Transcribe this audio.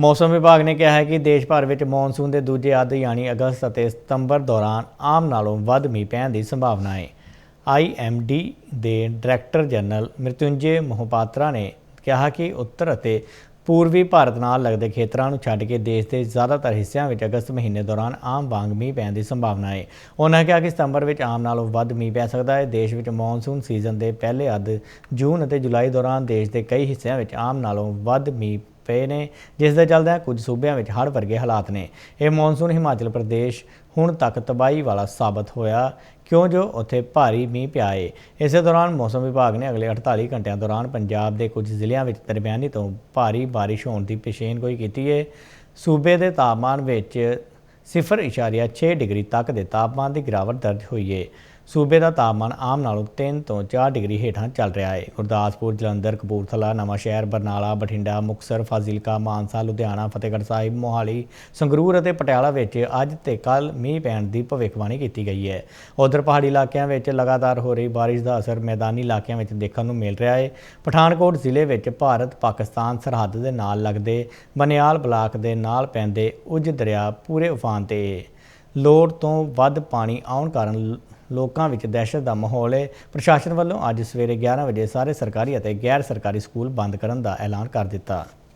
ਮੌਸਮ ਵਿਭਾਗ ਨੇ ਕਿਹਾ ਹੈ ਕਿ ਦੇਸ਼ ਭਰ ਵਿੱਚ ਮੌਨਸੂਨ ਦੇ ਦੂਜੇ ਅੱਧ ਯਾਨੀ ਅਗਸਤ ਅਤੇ ਸਤੰਬਰ ਦੌਰਾਨ ਆਮ ਨਾਲੋਂ ਵੱਧ ਮੀਂਹ ਪੈਣ ਦੀ ਸੰਭਾਵਨਾ ਹੈ। ਆਈਐਮਡੀ ਦੇ ਡਾਇਰੈਕਟਰ ਜਨਰਲ ਮ੍ਰਿਤੁੰਜੇ ਮੋਹਪਾਤਰਾ ਨੇ ਕਿਹਾ ਕਿ ਉੱਤਰ ਅਤੇ ਪੂਰਬੀ ਭਾਰਤ ਨਾਲ ਲੱਗਦੇ ਖੇਤਰਾਂ ਨੂੰ ਛੱਡ ਕੇ ਦੇਸ਼ ਦੇ ਜ਼ਿਆਦਾਤਰ ਹਿੱਸਿਆਂ ਵਿੱਚ ਅਗਸਤ ਮਹੀਨੇ ਦੌਰਾਨ ਆਮ ਵਾਂਗ ਮੀਂਹ ਪੈਣ ਦੀ ਸੰਭਾਵਨਾ ਹੈ। ਉਹਨਾਂ ਕਿਹਾ ਕਿ ਸਤੰਬਰ ਵਿੱਚ ਆਮ ਨਾਲੋਂ ਵੱਧ ਮੀਂਹ ਪੈ ਸਕਦਾ ਹੈ। ਦੇਸ਼ ਵਿੱਚ ਮੌਨਸੂਨ ਸੀਜ਼ਨ ਦੇ ਪਹਿਲੇ ਅੱਧ ਜੂਨ ਅਤੇ ਜੁਲਾਈ ਦੌਰਾਨ ਦੇਸ਼ ਦੇ ਕਈ ਹਿੱਸਿਆਂ ਵਿੱਚ ਆਮ ਨਾਲੋਂ ਵੱਧ ਮੀਂਹ ਪਏ ਨੇ, ਜਿਸ ਦੇ ਚੱਲਦਿਆਂ ਕੁਝ ਸੂਬਿਆਂ ਵਿੱਚ ਹੜ੍ਹ ਵਰਗੇ ਹਾਲਾਤ ਨੇ। ਇਹ ਮੌਨਸੂਨ ਹਿਮਾਚਲ ਪ੍ਰਦੇਸ਼ ਹੁਣ ਤੱਕ ਤਬਾਹੀ ਵਾਲਾ ਸਾਬਤ ਹੋਇਆ। ਕਿਉਂ ਜੋ ਉੱਥੇ ਭਾਰੀ ਮੀਂਹ ਪਿਆ ਏ। ਇਸੇ ਦੌਰਾਨ ਮੌਸਮ ਵਿਭਾਗ ਨੇ ਅਗਲੇ 48 ਘੰਟਿਆਂ ਦੌਰਾਨ ਪੰਜਾਬ ਦੇ ਕੁਝ ਜ਼ਿਲ੍ਹਿਆਂ ਵਿੱਚ ਦਰਮਿਆਨੀ ਤੋਂ ਭਾਰੀ ਬਾਰਿਸ਼ ਹੋਣ ਦੀ ਪੇਸ਼ੇਨਗੋਈ ਕੀਤੀ ਏ। ਸੂਬੇ ਦੇ ਤਾਪਮਾਨ ਵਿੱਚ 0.6 ਡਿਗਰੀ ਤੱਕ ਦੇ ਤਾਪਮਾਨ ਦੀ ਗਿਰਾਵਟ ਦਰਜ ਹੋਈ ਏ। ਸੂਬੇ ਦਾ ਤਾਪਮਾਨ ਆਮ ਨਾਲੋਂ 3 ਤੋਂ 4 ਡਿਗਰੀ ਹੇਠਾਂ ਚੱਲ ਰਿਹਾ ਹੈ। ਗੁਰਦਾਸਪੁਰ, ਜਲੰਧਰ, ਕਪੂਰਥਲਾ, ਨਵਾਂਸ਼ਹਿਰ, ਬਰਨਾਲਾ, ਬਠਿੰਡਾ ਮੁਕਸਰ ਫਾਜ਼ਿਲਕਾ, ਮਾਨਸਾ, ਲੁਧਿਆਣਾ, ਫਤਿਹਗੜ੍ਹ ਸਾਹਿਬ, ਮੋਹਾਲੀ, ਸੰਗਰੂਰ ਅਤੇ ਪਟਿਆਲਾ ਵਿੱਚ ਅੱਜ ਤੇ ਕੱਲ ਮੀਂਹ ਪੈਣ ਦੀ ਭਵਿੱਖਬਾਣੀ ਕੀਤੀ ਗਈ ਹੈ। ਉਧਰ ਪਹਾੜੀ ਇਲਾਕਿਆਂ ਵਿੱਚ ਲਗਾਤਾਰ ਹੋ ਰਹੀ ਬਾਰਿਸ਼ ਦਾ ਅਸਰ ਮੈਦਾਨੀ ਇਲਾਕਿਆਂ ਵਿੱਚ ਦੇਖਣ ਨੂੰ ਮਿਲ ਰਿਹਾ ਹੈ। ਪਠਾਨਕੋਟ ਜ਼ਿਲ੍ਹੇ ਵਿੱਚ ਭਾਰਤ, ਪਾਕਿਸਤਾਨ ਸਰਹੱਦ ਦੇ ਨਾਲ ਲੱਗਦੇ ਬਨਿਆਲ ਬਲਾਕ ਦੇ ਨਾਲ ਪੈਂਦੇ ਉਜ ਦਰਿਆ ਪੂਰੇ ਉਫਾਨ ਤੇ। ਹੈ। ਲੋੜ ਤੋਂ ਵੱਧ ਪਾਣੀ ਆਉਣ ਕਾਰਨ ਲੋਕਾਂ ਵਿੱਚ ਦਹਿਸ਼ਤ ਦਾ ਮਾਹੌਲ ਹੈ ਪ੍ਰਸ਼ਾਸਨ ਵੱਲੋਂ ਅੱਜ ਸਵੇਰੇ 11 ਵਜੇ ਸਾਰੇ ਸਰਕਾਰੀ ਅਤੇ ਗੈਰ ਸਰਕਾਰੀ ਸਕੂਲ ਬੰਦ ਕਰਨ ਦਾ ਐਲਾਨ ਕਰ ਦਿੱਤਾ।